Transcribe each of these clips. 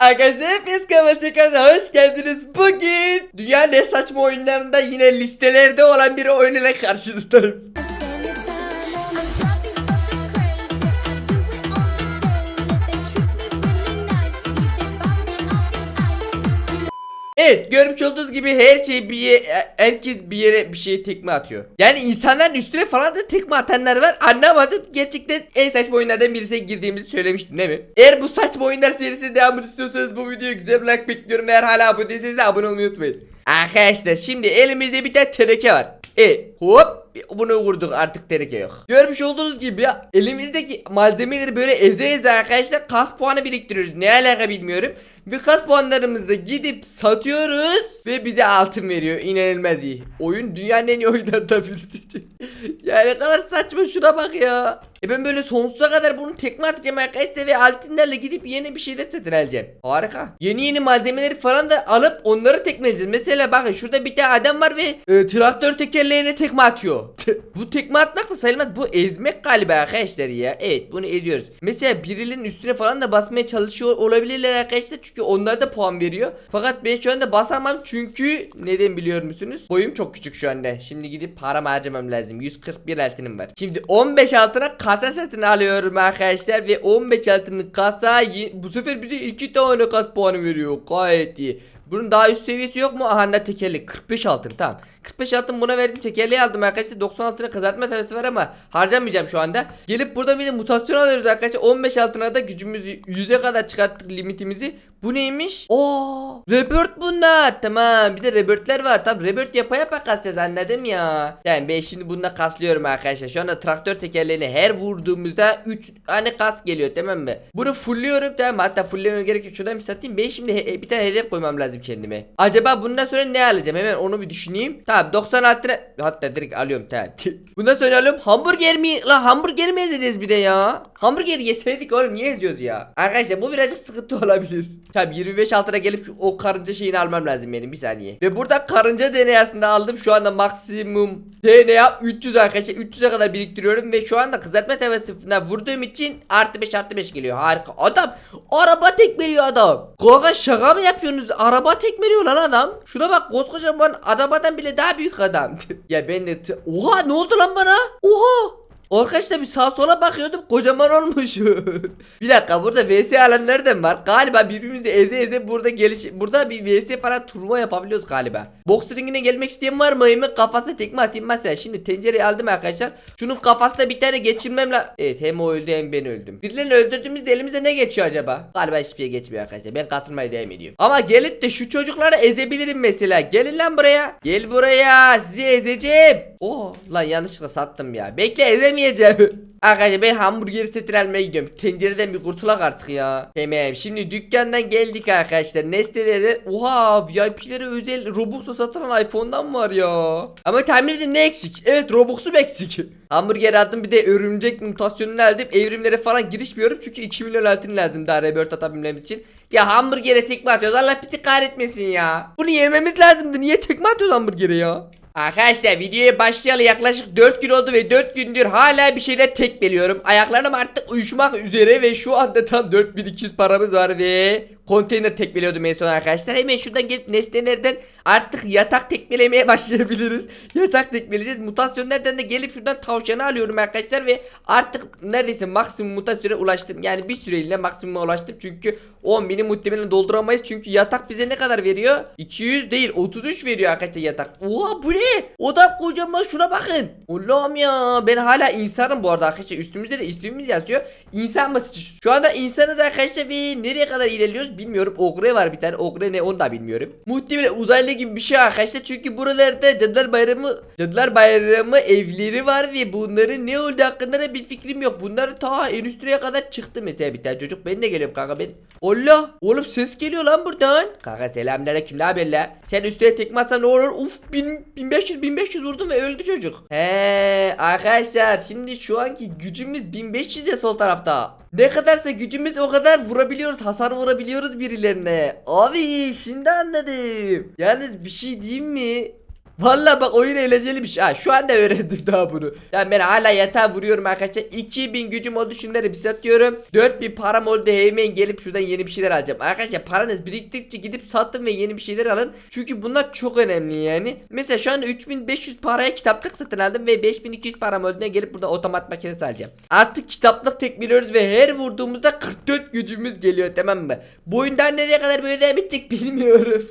Arkadaşlar hepiniz kanalıma hoş geldiniz. Bugün dünya ne saçma oyunlarında yine listelerde olan bir oyun ile karşınızdayım. Evet görmüş olduğunuz gibi her şey bir ye- herkes bir yere bir şeye tekme atıyor. Yani insanların üstüne falan da tekme atanlar var. Anlamadım. Gerçekten en saçma oyunlardan birisine girdiğimizi söylemiştim değil mi? Eğer bu saçma oyunlar serisi devamını istiyorsanız bu videoya güzel bir like bekliyorum. Eğer hala abone değilseniz de abone olmayı unutmayın. Arkadaşlar şimdi elimizde bir tane teneke var. E hop bunu vurduk artık teneke yok. Görmüş olduğunuz gibi ya elimizdeki malzemeleri böyle eze eze arkadaşlar kas puanı biriktiriyoruz. Ne alaka bilmiyorum. Ve kas puanlarımızı da gidip satıyoruz ve bize altın veriyor. İnanılmaz iyi. Oyun dünyanın en iyi oyunlarından birisi. ya ne kadar saçma şuna bak ya. E ben böyle sonsuza kadar bunu tekme atacağım arkadaşlar ve altınlarla gidip yeni bir şeyler satın alacağım. Harika. Yeni yeni malzemeleri falan da alıp onları tekmeleyeceğiz. Mesela bakın şurada bir tane adam var ve e, traktör tekerleğine tekme atıyor. Bu tekme atmak da sayılmaz. Bu ezmek galiba arkadaşlar ya. Evet bunu eziyoruz. Mesela birilerinin üstüne falan da basmaya çalışıyor olabilirler arkadaşlar. Çünkü onlar da puan veriyor. Fakat ben şu anda basamam çünkü neden biliyor musunuz? Boyum çok küçük şu anda. Şimdi gidip param harcamam lazım. 141 altınım var. Şimdi 15 altına kasa satın alıyorum arkadaşlar ve 15 altının kasa bu sefer bize 2 tane kas puanı veriyor. Gayet iyi. Bunun daha üst seviyesi yok mu? Aha da tekerlek 45 altın tamam. 45 altın buna verdim tekerleği aldım arkadaşlar 90 altına kızartma tavası var ama harcamayacağım şu anda. Gelip burada bir de mutasyon alıyoruz arkadaşlar 15 altına da gücümüzü 100'e kadar çıkarttık limitimizi. Bu neymiş? Oo, rebirth bunlar. Tamam. Bir de rebirth'ler var. Tamam rebirth yapa yapa kasacağız anladım ya. Yani ben şimdi bununla kaslıyorum arkadaşlar. Şu anda traktör tekerleğini her vurduğumuzda 3 tane kas geliyor tamam mı? Bunu fullüyorum tamam hatta fulllemem gerek yok. Şuradan bir satayım. Ben şimdi bir tane hedef koymam lazım kendime. Acaba bundan sonra ne alacağım? Hemen onu bir düşüneyim. Tamam 96 lira. Hatta direkt alıyorum tamam. bundan sonra alıyorum. Hamburger mi? La hamburger mi yediniz bir de ya? Hamburger yeseydik oğlum niye eziyoruz ya? Arkadaşlar bu birazcık sıkıntı olabilir. Tabi 25 altına gelip şu o karınca şeyini almam lazım benim bir saniye. Ve burada karınca DNA'sını aldım. Şu anda maksimum DNA 300 arkadaşlar. 300'e kadar biriktiriyorum ve şu anda kızartma tavasına vurduğum için artı 5 artı 5 geliyor. Harika. Adam araba tekmeliyor adam. Kanka şaka mı yapıyorsunuz? Araba tekmeliyor lan adam. Şuna bak koskocaman arabadan bile daha büyük adam. ya ben de Oha ne oldu lan bana? Oha. Arkadaşlar bir sağa sola bakıyordum kocaman olmuş. bir dakika burada VS alanları da mı var? Galiba birbirimizi eze eze burada geliş burada bir VS falan turnuva yapabiliyoruz galiba. Boks ringine gelmek isteyen var mı? Hemen kafasına tekme atayım mesela. Şimdi tencereyi aldım arkadaşlar. Şunun kafasına bir tane geçirmem la. Evet hem o öldü hem ben öldüm. Birilerini öldürdüğümüzde elimize ne geçiyor acaba? Galiba hiçbir şey geçmiyor arkadaşlar. Ben kasılmaya devam ediyorum. Ama gelip de şu çocukları ezebilirim mesela. Gelin lan buraya. Gel buraya. Sizi ezeceğim. Oo lan yanlışlıkla sattım ya. Bekle ezemeyeceğim. Arkadaşlar ben hamburger setini almaya gidiyorum. Tencereden bir kurtulak artık ya. Tamam şimdi dükkandan geldik arkadaşlar. Nesnelerden oha VIP'lere özel Robux'u satılan iPhone'dan var ya. Ama tahmin edin ne eksik? Evet Robux'um eksik. Hamburger aldım bir de örümcek mutasyonunu aldım. Evrimlere falan girişmiyorum çünkü 2 milyon altın lazım daha rebirth atabilmemiz için. Ya hamburgere tekme atıyoruz Allah bizi kahretmesin ya. Bunu yememiz lazımdı niye tekme atıyoruz hamburgere ya? Arkadaşlar videoya başlayalı yaklaşık 4 gün oldu ve 4 gündür hala bir şeyler tekmeliyorum. Ayaklarım artık uyuşmak üzere ve şu anda tam 4200 paramız var ve konteyner tekmeliyordum en son arkadaşlar. Hemen şuradan gelip nesnelerden artık yatak tekmelemeye başlayabiliriz. Yatak tekmeleyeceğiz. Mutasyonlardan da gelip şuradan tavşanı alıyorum arkadaşlar ve artık neredeyse maksimum mutasyona ulaştım. Yani bir süreliğine maksimuma ulaştım çünkü 10.000'i muhtemelen dolduramayız. Çünkü yatak bize ne kadar veriyor? 200 değil 33 veriyor arkadaşlar yatak. Oha bu ne? O da kocaman şuna bakın. Allah'ım ya ben hala insanım bu arada arkadaşlar. Üstümüzde de ismimiz yazıyor. İnsan mı? Şu anda insanız arkadaşlar ve nereye kadar ilerliyoruz bilmiyorum. Ogre var bir tane. Ogre ne onu da bilmiyorum. Muhtemelen uzaylı gibi bir şey arkadaşlar. Çünkü buralarda Cadılar Bayramı Cadılar Bayramı evleri var ve bunların ne olduğu hakkında da bir fikrim yok. Bunlar ta en üstüne kadar çıktı mesela bir tane çocuk. Ben de geliyorum kanka ben. Allah oğlum ses geliyor lan buradan. Kanka selamünaleyküm ne haber la? Sen üstüne tekme atsan ne olur? Uf bin, 1500 1500 vurdum ve öldü çocuk. He arkadaşlar şimdi şu anki gücümüz 1500'e sol tarafta. Ne kadarsa gücümüz o kadar vurabiliyoruz. Hasar vurabiliyoruz birilerine. Abi şimdi anladım. Yalnız bir şey diyeyim mi? Valla bak oyun eğlenceli bir şey. Ha, şu anda öğrendim daha bunu. Yani ben hala yatağa vuruyorum arkadaşlar. 2000 gücüm oldu şunları bir satıyorum. 4000 param oldu hemen gelip şuradan yeni bir şeyler alacağım. Arkadaşlar paranız biriktikçe gidip satın ve yeni bir şeyler alın. Çünkü bunlar çok önemli yani. Mesela şu anda 3500 paraya kitaplık satın aldım ve 5200 param olduğuna gelip burada otomat makinesi alacağım. Artık kitaplık tekmeliyoruz ve her vurduğumuzda 44 gücümüz geliyor tamam mı? Bu oyundan nereye kadar böyle edecek bilmiyorum.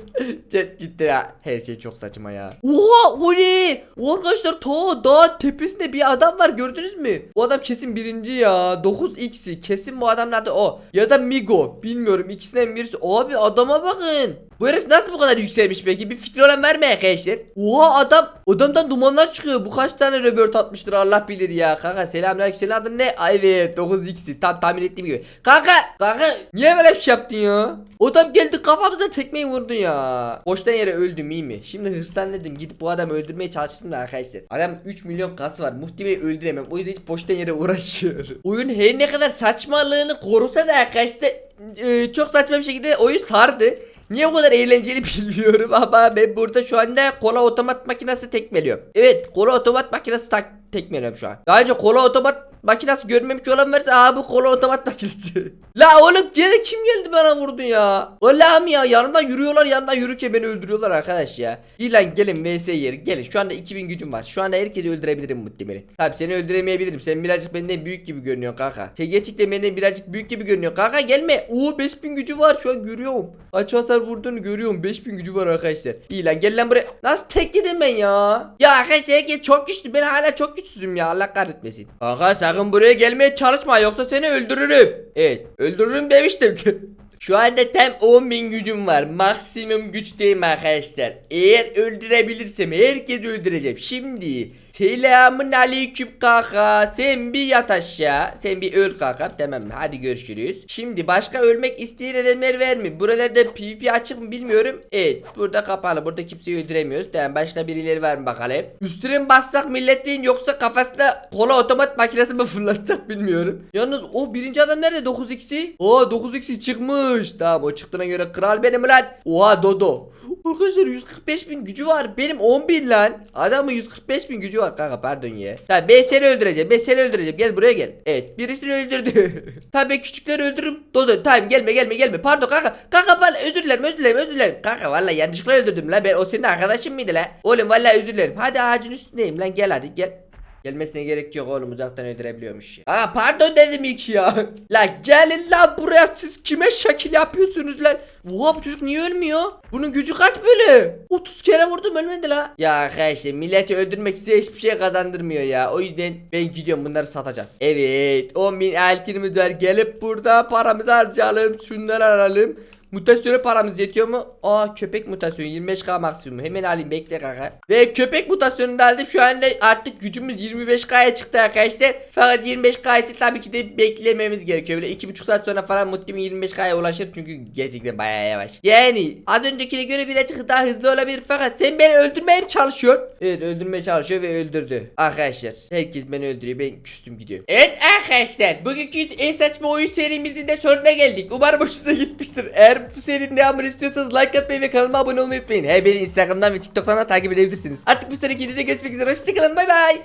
Cid- Cidden ha, her şey çok saçma ya. Oha o ne? Arkadaşlar ta dağ tepesinde bir adam var gördünüz mü? Bu adam kesin birinci ya. 9x'i kesin bu adamın adı o. Ya da Migo bilmiyorum ikisinden birisi. Abi adama bakın. Bu herif nasıl bu kadar yükselmiş peki? Bir fikri olan var mı arkadaşlar? Oha adam adamdan dumanlar çıkıyor. Bu kaç tane röbört atmıştır Allah bilir ya. Kanka selamünaleyküm. Senin adın ne? Ay evet 9x'i tam tahmin ettiğim gibi. Kanka kanka niye böyle bir şey yaptın ya? Adam geldi kafamıza tekmeyi vurdu ya. Boştan yere öldüm iyi mi? Şimdi hırslandım gidip bu adamı öldürmeye çalıştım da arkadaşlar. Adam 3 milyon kası var. Muhtemelen öldüremem. O yüzden hiç boştan yere uğraşıyorum. Oyun her ne kadar saçmalığını korusa da arkadaşlar e, çok saçma bir şekilde oyun sardı. Niye o kadar eğlenceli bilmiyorum ama ben burada şu anda kola otomat makinesi tekmeliyorum. Evet kola otomat makinesi tak tekmeliyorum şu an. Daha önce kola otomat makinesi görmemiş olan varsa aa bu kola otomat makinesi. La oğlum gene kim geldi bana vurdu ya? Allah'ım ya yanımdan yürüyorlar yanımdan yürürken beni öldürüyorlar arkadaş ya. İyi gelin vs yeri gelin şu anda 2000 gücüm var. Şu anda herkesi öldürebilirim muhtemelen. Tabi seni öldüremeyebilirim. Sen birazcık benden büyük gibi görünüyorsun kanka. Sen gerçekten benden birazcık büyük gibi görünüyor. Kanka gelme. Oo 5000 gücü var şu an görüyorum. Kaç hasar vurduğunu görüyorum. 5000 gücü var arkadaşlar. İyi lan gel lan buraya. Nasıl tek yedim ben ya? Ya arkadaşlar herkes çok güçlü. Ben hala çok güçsüzüm ya. Allah kahretmesin. Kanka sakın buraya gelmeye çalışma yoksa seni öldürürüm. Evet öldürürüm demiştim. Şu anda tam 10.000 gücüm var. Maksimum güçteyim arkadaşlar. Eğer öldürebilirsem herkesi öldüreceğim. Şimdi Selamun aleyküm kaka. Sen bir yat aşağı. Sen bir öl kaka. Tamam? Hadi görüşürüz. Şimdi başka ölmek isteyen edenler var mı? Buralarda PvP açık mı bilmiyorum. Evet. Burada kapalı. Burada kimseyi öldüremiyoruz. Tamam başka birileri var mı bakalım. Üstüne bassak milletin yoksa kafasına kola otomat makinesi mi fırlatsak bilmiyorum. Yalnız o birinci adam nerede 9x'i? Aa 9x'i çıkmış. Tamam o çıktığına göre kral benim lan. Oha Dodo. Arkadaşlar 145 bin gücü var. Benim 10 bin lan. Adamın 145 bin gücü var kanka pardon ya. Tamam ben seni öldüreceğim. Ben seni öldüreceğim. Gel buraya gel. Evet birisini öldürdü. Tabii ben küçükleri öldürürüm. Dodo tamam gelme gelme gelme. Pardon kanka. Kanka valla özür dilerim özür dilerim özür dilerim. Kanka valla yanlışlıkla öldürdüm lan. Ben o senin arkadaşın mıydı lan? Oğlum valla özür dilerim. Hadi ağacın üstündeyim lan gel hadi gel. Gelmesine gerek yok oğlum uzaktan öldürebiliyormuş ya. Aa pardon dedim ilk ya. la gelin lan buraya siz kime şekil yapıyorsunuz lan? Oha bu çocuk niye ölmüyor? Bunun gücü kaç böyle? 30 kere vurdum ölmedi la. Ya arkadaşlar milleti öldürmek size hiçbir şey kazandırmıyor ya. O yüzden ben gidiyorum bunları satacağım. Evet 10.000 altınımız var. Gelip burada paramızı harcayalım. Şunları alalım. Mutasyona paramız yetiyor mu? Aa köpek mutasyonu 25k maksimum. Hemen alayım bekle kanka. Ve köpek mutasyonunu da aldım. Şu anda artık gücümüz 25k'ya çıktı arkadaşlar. Fakat 25k için tabii ki de beklememiz gerekiyor. Böyle 2,5 saat sonra falan muhtemelen 25k'ya ulaşır. Çünkü gerçekten bayağı yavaş. Yani az öncekine göre birazcık daha hızlı olabilir. Fakat sen beni öldürmeye mi çalışıyorsun? Evet öldürmeye çalışıyor ve öldürdü. Arkadaşlar herkes beni öldürüyor. Ben küstüm gidiyorum. Evet arkadaşlar bugünkü en saçma oyun serimizin de sonuna geldik. Umarım hoşunuza gitmiştir. Eğer bu serinin devamını istiyorsanız like atmayı ve kanalıma abone olmayı unutmayın. He beni Instagram'dan ve TikTok'tan da takip edebilirsiniz. Artık bir sonraki videoda görüşmek üzere. Hoşçakalın bay bay.